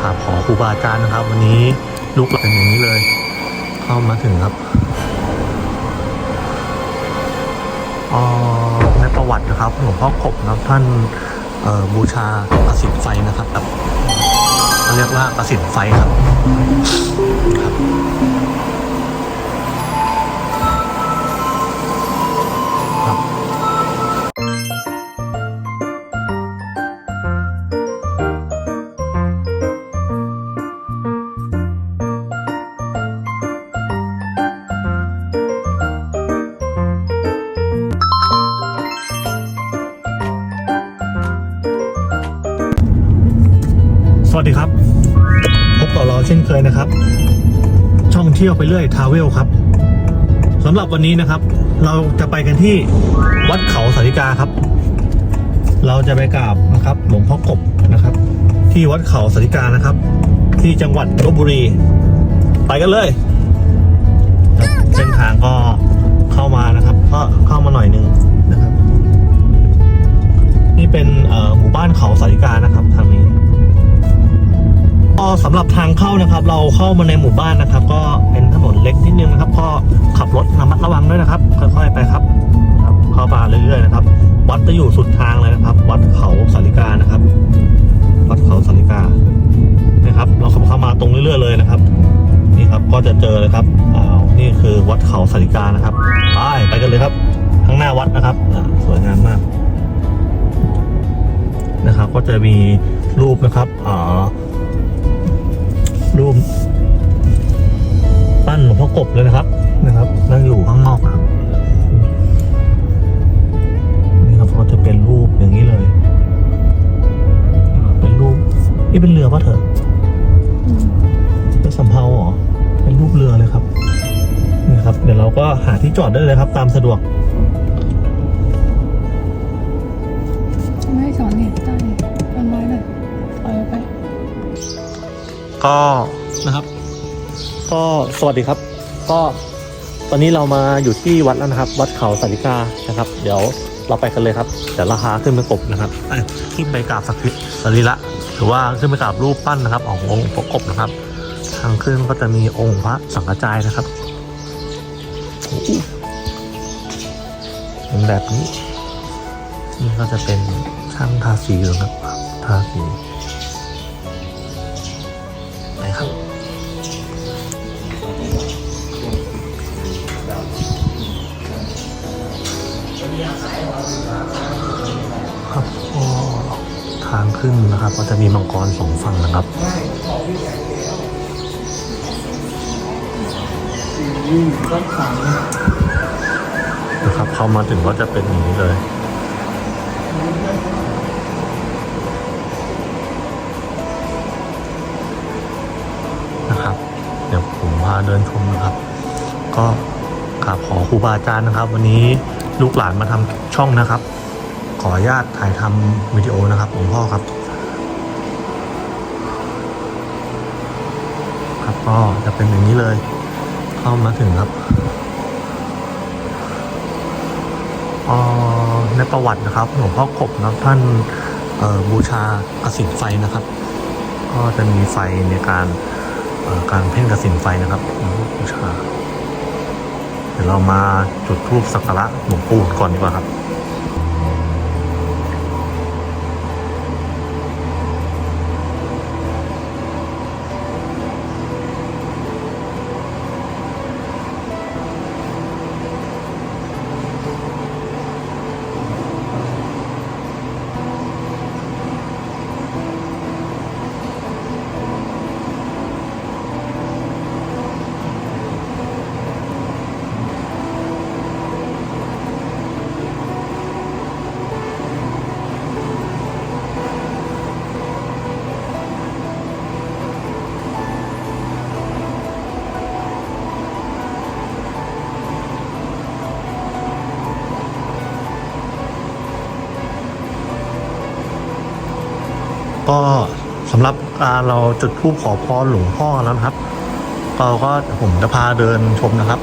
กราบขอครูบาอาจารย์นะครับ วันนี้ลูกหลานเป็นอย่างนี้เลย เข้ามาถึงครับอ่าในประวัตินะครับหลวงพ่อขบนะครับท่านบูชากสินไฟนะครับแบบเขาเรียกว่ากสินไฟครับครับครับ นเคยนะครับ ช่องเที่ยวไปเรื่อยทาวเวลครับสำหรับวันนี้นะครับ เราจะไปกันที่วัดเขาสาริกาครับ เราจะไปกราบนะครับ หลวงพ่อกบนะครับ ที่วัดเขาสาริกานะครับ ที่จังหวัดลบบุรี ไปกันเลยเส้นทางก็เข้ามานะครับ ก็เข้ามาหน่อยนึงนะครับ นี่เป็นหมู่บ้านเขาสาริกานะครับทางนี้ ก็สำหรับทางเข้านะครับ เราเข้ามาในหมู่บ้านนะครับ ก็เป็นถนนเล็กนิดนึงนะครับ ก็ขับรถระมัดระวังด้วยนะครับค่อยๆไปครับครับ เข้ามาเรื่อยๆนะครับ วัดจะอยู่สุดทางเลยนะครับ วัดเขาสาริกานะครับ วัดเขาสาริกานะครับ เราขับเข้ามาตรงเรื่อยๆเลยนะครับนี่ครับก็จะเจอเลยครับอ้าวนี่คือวัดเขาสาริกานะครับไปไปกันเลยครับข้างหน้าวัดนะครับสวยงามมากนะครับ ก็จะมีรูปนะครับอ่า รูปปั้นหลวงพ่อกบเลยนะครับนะครับ นั่งอยู่ข้างนอกนะครับนี่ครับก็จะเป็นรูปอย่างนี้เลย เป็นรูปนี่เป็นเรือปะเถอะเป็นสำเภาเหรอเป็นรูปเรือเลยครับนี่ครับ เดี๋ยวเราก็หาที่จอดได้เลยครับ ตามสะดวก ก็นะครับ ก็สวัสดีครับ ก็ตอนนี้เรามาอยู่ที่วัดแล้วนะครับ วัดเขาสาริกานะครับ เดี๋ยวเราไปกันเลยครับ เดี๋ยวราคาขึ้นไปกบนะครับเอ้ยขึ้นไปกราบสักทิสรีระหรือว่าขึ้นไปกราบรูปปั้นนะครับ ขององค์พระกบนะครับ ทางขึ้นก็จะมีองค์พระสังฆจายนะครับโอ้โหเป็นแบบนี้นี่ก็จะเป็นช่างทาสีอยู่นะครับทาสี ขึ้นนะครับ ก็จะมีมังกรสองฝั่งนะครับนะครับ เข้ามาถึงก็จะเป็นอย่างนี้เลยนะครับ เดี๋ยวผมพาเดินชมนะครับ ก็กราบขอครูบาอาจารย์นะครับ วันนี้ลูกหลานมาทำช่องนะครับ ขออนุญาตถ่ายทำวิดีโอนะครับหลวงพ่อครับ ครับก็จะเป็นอย่างนี้เลย เข้ามาถึงครับอ่าในประวัตินะครับหลวงพ่อกบนะท่านบูชากระสินไฟนะครับ ก็จะมีไฟในการการเพ่งกระสินไฟนะครับบูชาเดี๋ยวเรามาจุดธูปสักการะหลวงปู่ก่อนดีกว่าครับ ก็สำหรับเราจุดธูปขอพรหลวงพ่อแล้วนะครับเราก็ผมจะพาเดินชมนะครับ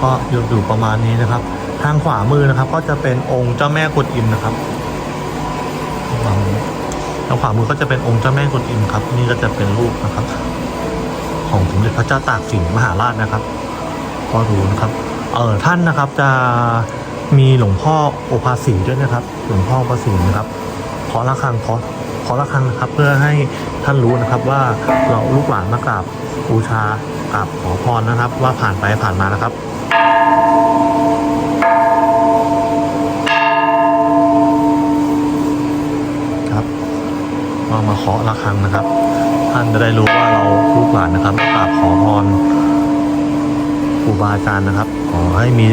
ก็อยู่อยู่ประมาณนี้นะครับ ทางขวามือนะครับ ก็จะเป็นองค์เจ้าแม่กวนอิมนะครับทางขวามือก็จะเป็นองค์เจ้าแม่กุนอิมครับ นี่ก็จะเป็นรูปนะครับ ของสมเด็จพระเจ้าตากสินมหาราชนะครับก็ดูนะครับ เออท่านนะครับจะมีหลวงพ่อโอภาสีด้วยนะครับ หลวงพ่อโอภาสีนะครับขอระฆังขอ ขอระฆังนะครับ เพื่อให้ท่านรู้นะครับว่าเราลูกหลานมากราบบูชากราบขอพรนะครับ ว่าผ่านไปผ่านมานะครับครับมามาเคาะระฆังนะครับ ท่านจะได้รู้ว่าเราลูกหลานนะครับมากราบขอพรครูบาอาจารย์นะครับ ขอให้มี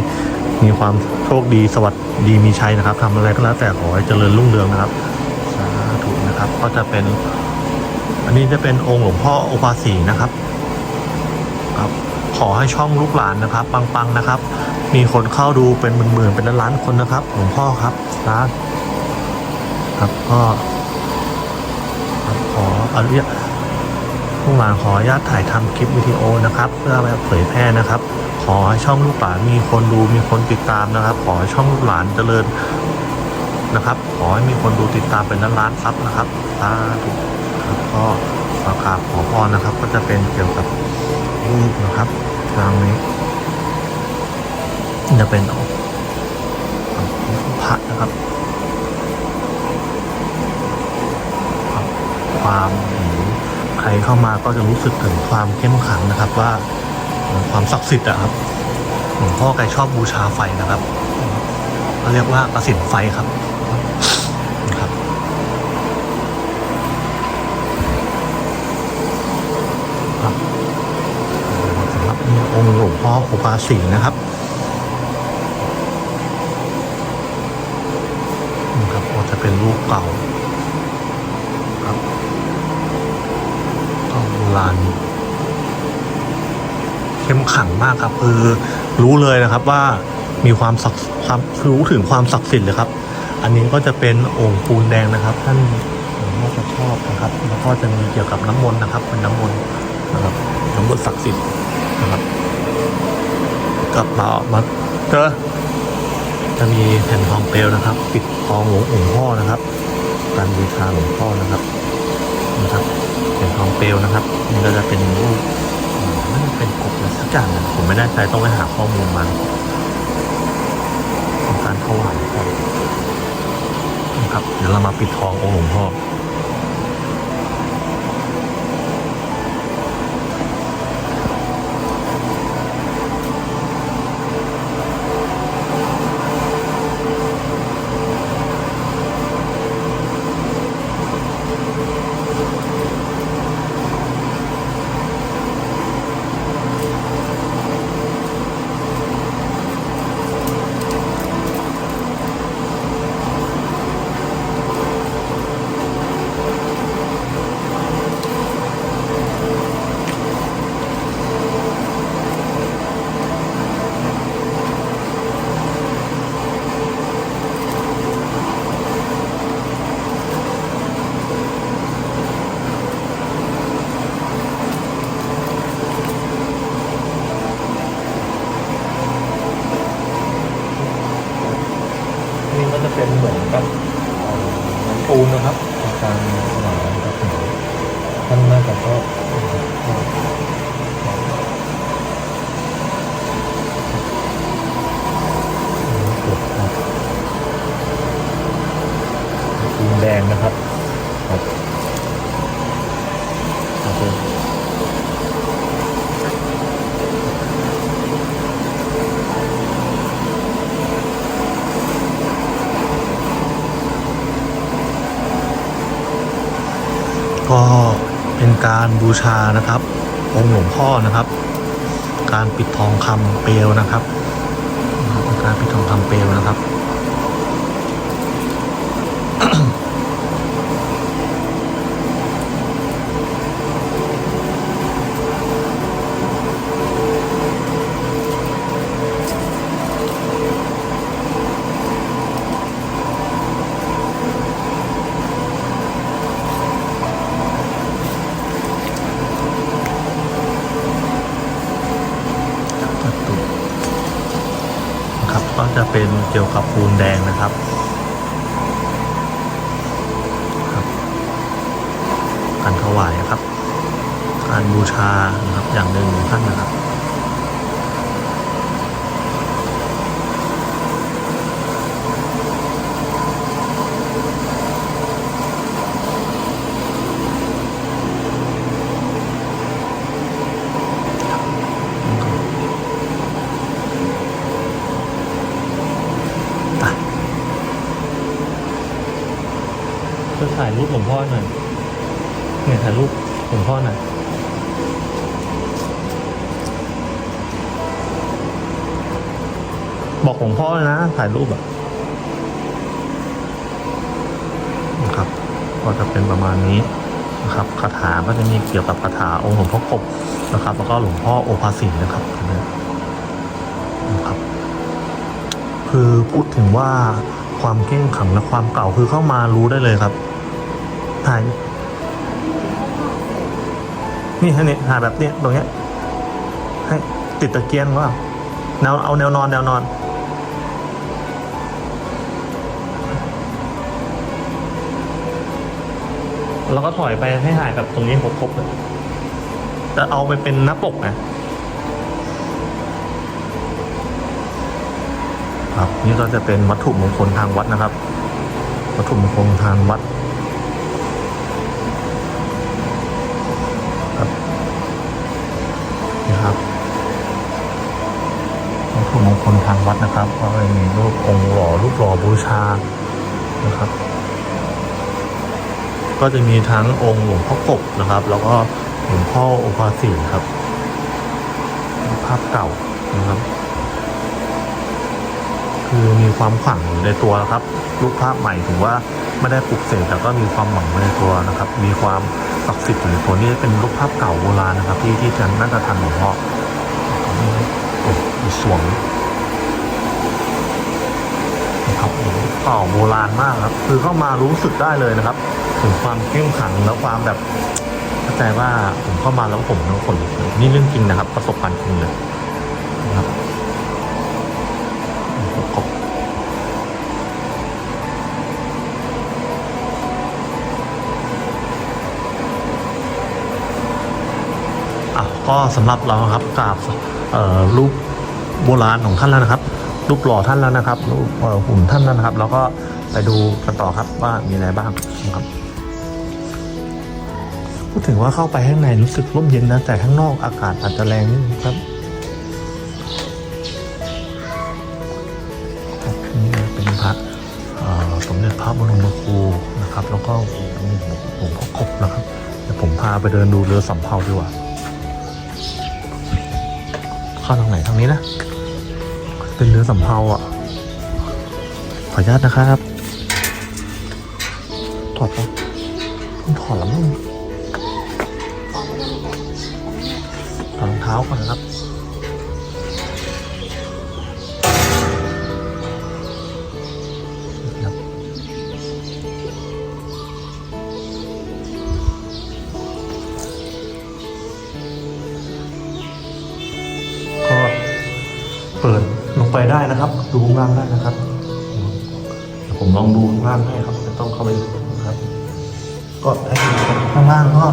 มีความโชคดีสวัสดีมีชัยนะครับทำอะไรก็แล้วแต่ขอให้เจริญรุ่งเรืองนะครับ นะครับ ก็จะเป็น อันนี้จะเป็นองค์หลวงพ่อโอภาสีนะครับครับ ขอให้ช่องลูกหลานนะครับปังๆนะครับ มีคนเข้าดูเป็นหมื่นๆเป็นล้านๆคนนะครับ หลวงพ่อครับสาธุครับก็ขออนุญาตลูกหลานขออนุญาตถ่ายทำคลิปวิดีโอนะครับ เพื่อไปเผยแพร่นะครับ ขอให้ช่องลูกหลานมีคนดูมีคนติดตามนะครับ ขอให้ช่องลูกหลานเจริญ นะครับ ขอให้มีคนดูติดตามเป็นล้านล้านๆซับนะครับสาธุครับก็ขอกราขอพรนะครับ ก็จะเป็นเกี่ยวกับรูปนะครับทางนี้จะเป็นองพระนะครับ ความใครเข้ามาก็จะรู้สึกถึงความเข้มขังนะครับว่าความศักดิ์สิทธิ์อะครับหลวงพ่อแกชอบบูชาไฟนะครับเขาเรียกว่ากระสินไฟครับ นะครับครับสำหรับองค์หลวงพ่ออุปาสีนะครับนะครับก็จะเป็นรูปเก่าครับก็โบราณเข้มขังมากครับ คือรู้เลยนะครับว่ามีความศักดิ์ความรู้ถึงความศักดิ์สิทธิ์เลยครับ อันนี้ก็จะเป็นองค์ปูนแดงนะครับ ท่านหลวงพ่อจะชอบนะครับ แล้วก็จะมีเกี่ยวกับน้ำมนต์นะครับเป็นน้ำมนต์นะครับน้ำมนต์ศักดิ์สิทธิ์นะครับกลับมามาเจอจะมีแผ่นทองเปลวนะครับ ปิดทองหลวงองค์พ่อนะครับการบูชาหลวงพ่อนะครับนะครับแผ่นทองเปลวนะครับนี่ก็จะเป็นรูปอ่าน่าจะเป็นกบอะไรสักอย่างนะผมไม่แน่ใจต้องไปหาข้อมูลมาของการถวายก่อนนะครับ เดี๋ยวเรามาปิดทององค์หลวงพ่อ นี่ก็จะเป็นเหมือนกับเอ่อน้ำปูนนะครับในการถวายครับท่านน่าจะชอบปูน แดงนะครับครับคก็เป็นการบูชานะครับ องค์หลวงพ่อนะครับ การปิดทองคำเปลวนะครับ การปิดทองคำเปลวนะครับ เกี่ยวกับปูนแดงนะครับการถวายครับ การบูชานะครับอย่างหนึ่งท่านนะครับ หลวงพ่อหน่อยเนี่ยถ่ายรูปหลวงพ่อหน่อยบอกหลวงพ่อเลยนะ ถ่ายรูปอะนะครับ ก็จะเป็นประมาณนี้นะครับคาถาก็จะมีเกี่ยวกับคาถาองค์หลวงพ่อกบนะครับ แล้วก็หลวงพ่อโอภาสินนะครับนะครับ คือพูดถึงว่าความเก้งขังและความเก่าคือเข้ามารู้ได้เลยครับ ถ่าย นี่ให้เนี่ยถ่ายแบบเนี้ยตรงเนี้ยให้ติดตะเกียงว่าแนวเอาแนวนอนแนวนอน แล้วก็ถอยไปให้ถ่ายแบบตรงนี้ครบๆเลยแต่เอาไปเป็นหน้าปกนะครับ นี่ก็จะเป็นวัตถุมงคลทางวัดนะครับ วัตถุมงคลทางวัดครับนี่ครับวัตถุมงคลทางวัดนะครับก็จะมีรูปองค์หล่อรูปหล่อ บูชานะครับ ก็จะมีทั้งองค์หลวงพ่อกบนะครับ แล้วก็หลวงพ่อโอภาสีครับภาพเก่านะครับ คือมีความขลังอยู่ในตัวนะครับ รูปภาพใหม่ถือว่าไม่ได้ปลุกเสกแต่ก็มีความหวังในตัวนะครับ มีความศักดิ์สิทธิ์อยู่ในตัวนี่เป็นรูปภาพเก่าโบราณนะครับ ที่ที่จะน่าจะทันหลวงพ่ออีสวงนะครับโอ้โห เก่าโบราณมากครับ คือเข้ามารู้สึกได้เลยนะครับ ถึงความเข้มขังแล้วความแบบเข้าใจว่าผมเข้ามาแล้วผมทั้งคนลุกนี่เรื่องจริงนะครับ ประสบการณ์จริงเลยนะครับก็สำหรับเราครับกราบรูปโบราณของท่านแล้วนะครับ รูปหล่อท่านแล้วนะครับรูปหุ่นท่านแล้วนะครับ แล้วก็ไปดูกันต่อครับว่ามีอะไรบ้างนะครับพูดถึงว่าเข้าไปข้างในรู้สึกร่มเย็นนะ แต่ข้างนอกอากาศอาจจะแรงนิดนึงครับนี่เป็นพระสมเด็จพระบรมครูนะครับ แล้วก็หลวงพ่อกบนะครับเดี๋ยวผมพาไปเดินดูเรือสำเภาดีกว่า เข้าทางไหนทางนี้นะ เป็นเรือสำเภาอะ ขออนุญาตนะครับ ถอดปะต้องถอดแล้วมั้งถอดรองเท้าก่อนนะครับครับ ดูข้างล่างได้นะครับเดี๋ยวผมลองดูข้างล่างให้ครับจะต้องเข้าไปดูนะครับ ก็ให้ดูข้างล่างก็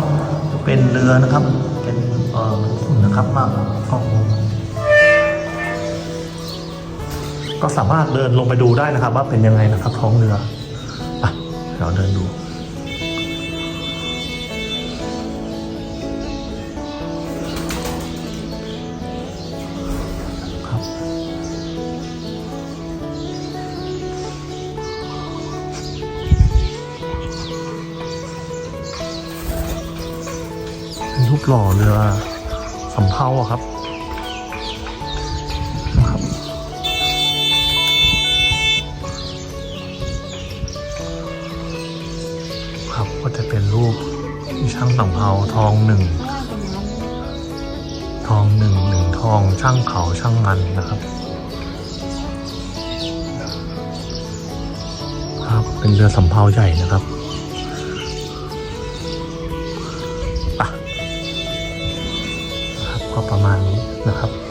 จะเป็นเรือนะครับ เป็นเอ่อฝุ่นนะครับมากก็ก็สามารถเดินลงไปดูได้นะครับ ว่าเป็นยังไงนะครับ ท้องเรืออะเดี๋ยวเดินดู ปหล่อเรือสำเภาอะครับนะครับครับก็จะเป็นรูปช่างสำเภาทองหนึ่งทองหนึ่งหนึ่งทองช่างเขาช่างมันนะครับครับเป็นเรือสำเภาใหญ่นะครับ ประมาณนี้นะครับ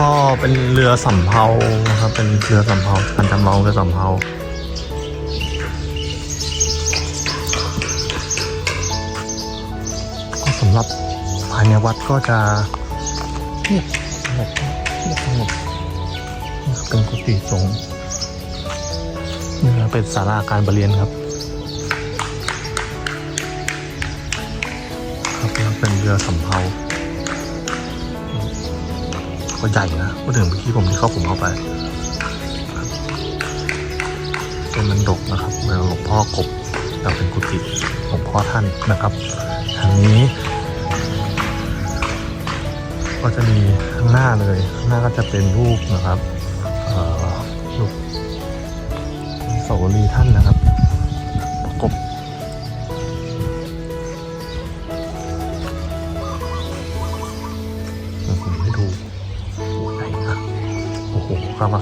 ก็เป็นเรือสำเภาครับ เป็นเรือสำเภาการจำลองเรือสำเภาก็สำหรับภายในวัดก็จะเงียบสงบเงียบสงบนี่ครับเป็นกุฏิสงฆ์นี่ครับเป็นศาลาการประเรียนครับครับเป็นเรือสำเภา ก็ใหญ่นะพูดถึงเมื่อกี้ผมที่เข้าผมเข้าไปเป็นมันดกนะครับเมืองหลวงพ่อกบแล้วเป็นกุฏิหลวงพ่อท่านนะครับ ทางนี้ ก็จะมีข้างหน้าเลยข้างหน้าก็จะเป็นรูปนะครับรูปสวรีท่านนะครับ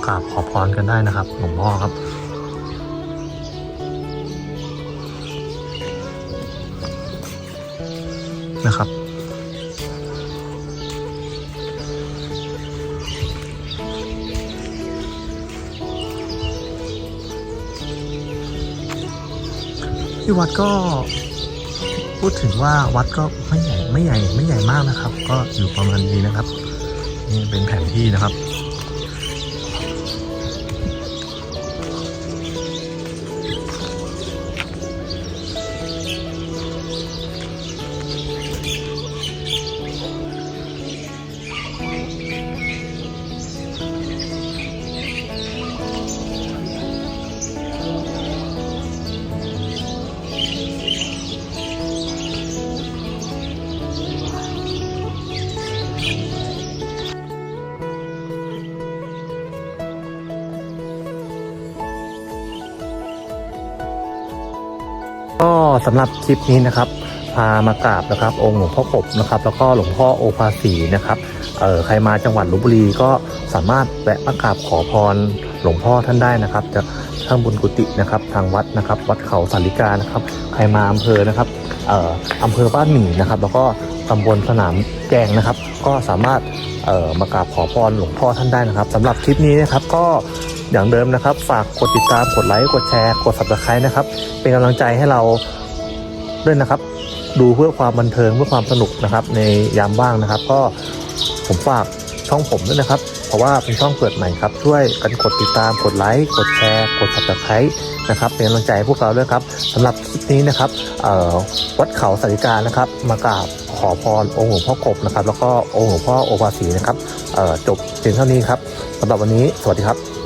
กราบขอพรกันได้นะครับหลวงพ่อครับ นะครับ ที่วัดก็พูดถึงว่าวัดก็ไม่ใหญ่ไม่ใหญ่ไม่ใหญ่มากนะครับ ก็อยู่ประมาณนี้นะครับนี่เป็นแผนที่นะครับ สำหรับคลิปนี้นะครับ พามากราบนะครับ องค์หลวงพ่อกบนะครับ แล้วก็หลวงพ่อโอภาสีนะครับเออใครมาจังหวัดลบบุรีก็สามารถแวะมากราบขอพรหลวงพ่อท่านได้นะครับ จะข้างบนกุฏินะครับ ทางวัดนะครับ วัดเขาสาริกานะครับ ใครมาอำเภอนะครับเอ่ออำเภอบ้านหมี่นะครับ แล้วก็ตำบลสนามแกงนะครับ ก็สามารถเอ่อมากราบขอพรหลวงพ่อท่านได้นะครับสำหรับคลิปนี้นะครับก็อย่างเดิมนะครับ ฝากกดติดตามกดไลค์กดแชร์ กด subscribe นะครับ เป็นกำลังใจให้เรา ด้วยนะครับ ดูเพื่อความบันเทิงเพื่อความสนุกนะครับ ในยามว่างนะครับ ก็ผมฝากช่องผมด้วยนะครับ เพราะว่าเป็นช่องเปิดใหม่ครับ ช่วยกันกดติดตามกดไลค์กดแชร์ กด subscribe นะครับเป็นกำลังใจให้พวกเราด้วยครับสำหรับคลิปนี้นะครับวัดเขาสาริกานะครับ มากราบขอพรองค์หลวงพ่อกบนะครับ แล้วก็องค์หลวงพ่อโอภาสีนะครับจบเพียงเท่านี้ครับสำหรับวันนี้สวัสดีครับ